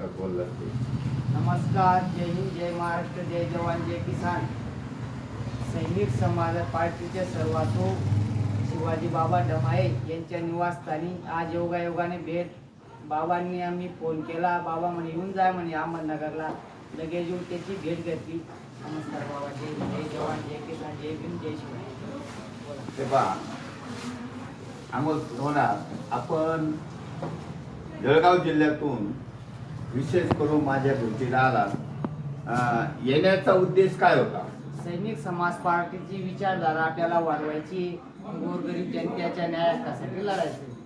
आता बोललात ते. नमस्कार जय हिंद जय महाराष्ट्र जय जवान जय किसान. सैनिक समाज पार्टीचे सर्वातो शिवाजी बाबा डमाळे यांच्या निवासस्थानी आज योगायोगाने भेट. बाबांनी आम्ही फोन केला. बाबा म्हणे येऊन जाय म्हणे अहमदनगरला. लगेच येऊन त्याची भेट घेतली. नमस्कार बाबा जय जय जवान जय किसान जय भीम जय बोला. पहा. अमोल होणार. आपण जळगाव जिल्ह्यातून विशेष करून माझ्या भेटीला आला येण्याचा उद्देश काय होता? सैनिक समाज पार्टीची विचारधारा आपल्याला वाढवायची गोरगरीब जनतेच्या न्याय हक्कासाठी लढायचं.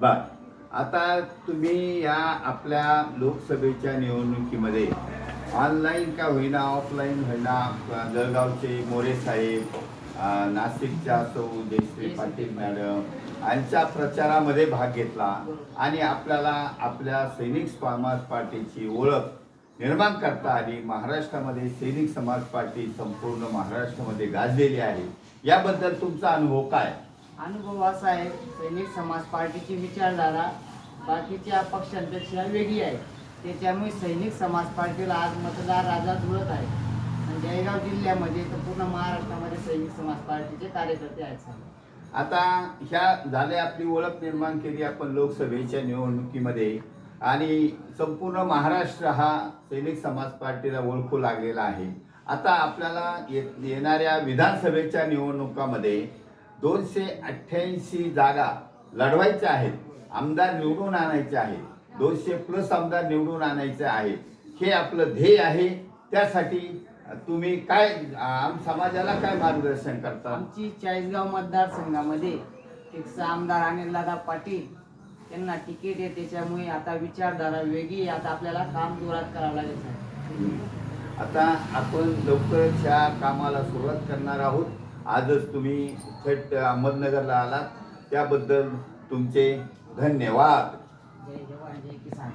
बर. आता तुम्ही या आपल्या लोकसभेच्या निवडणुकीमध्ये ऑनलाईन का होईना ऑफलाईन होईना जळगावचे मोरे साहेब नाशिकच्या सौ जयश्री पाटील मॅडम यांच्या प्रचारामध्ये भाग घेतला आणि आपल्याला आपल्या सैनिक समाज पार्टीची ओळख निर्माण करता आली. महाराष्ट्रामध्ये सैनिक समाज पार्टी संपूर्ण महाराष्ट्रामध्ये गाजलेली आहे. याबद्दल तुमचा अनुभव काय? अनुभव असा आहे सैनिक समाज पार्टीची विचारधारा बाकीच्या पक्षांपेक्षा वेगळी आहे. त्याच्यामुळे सैनिक समाज पार्टीला आज मतदार राजा जुळत आहे. जिल्ह्यामध्ये तर पूर्ण महाराष्ट्रामध्ये सैनिक समाज पार्टीचे कार्यकर्ते आहेत आता ह्या झाले आपली ओळख निर्माण केली आपण लोकसभेच्या निवडणुकीमध्ये आणि संपूर्ण महाराष्ट्र हा सैनिक समाज पार्टीला ओळखू लागलेला आहे. आता आपल्याला ये- येणाऱ्या विधानसभेच्या निवडणुकामध्ये दोनशे अठ्ठ्याऐंशी जागा लढवायच्या आहेत आमदार निवडून आणायचे आहेत दोनशे प्लस आमदार निवडून आणायचे आहेत. हे आपलं ध्येय आहे त्यासाठी तुम्ही काय आम समाजाला काय मार्गदर्शन करता? आमची चाळीसगाव मतदारसंघामध्ये फिक्स आमदार अनिल दादा पाटील त्यांना तिकीट आहे. त्याच्यामुळे आता विचारधारा वेगळी. आता आपल्याला काम जोरात करावं लागेल आता आपण लवकरच ह्या कामाला सुरुवात करणार आहोत. आजच तुम्ही थेट अहमदनगरला आलात. त्याबद्दल तुमचे धन्यवाद. जय जवान जय किसान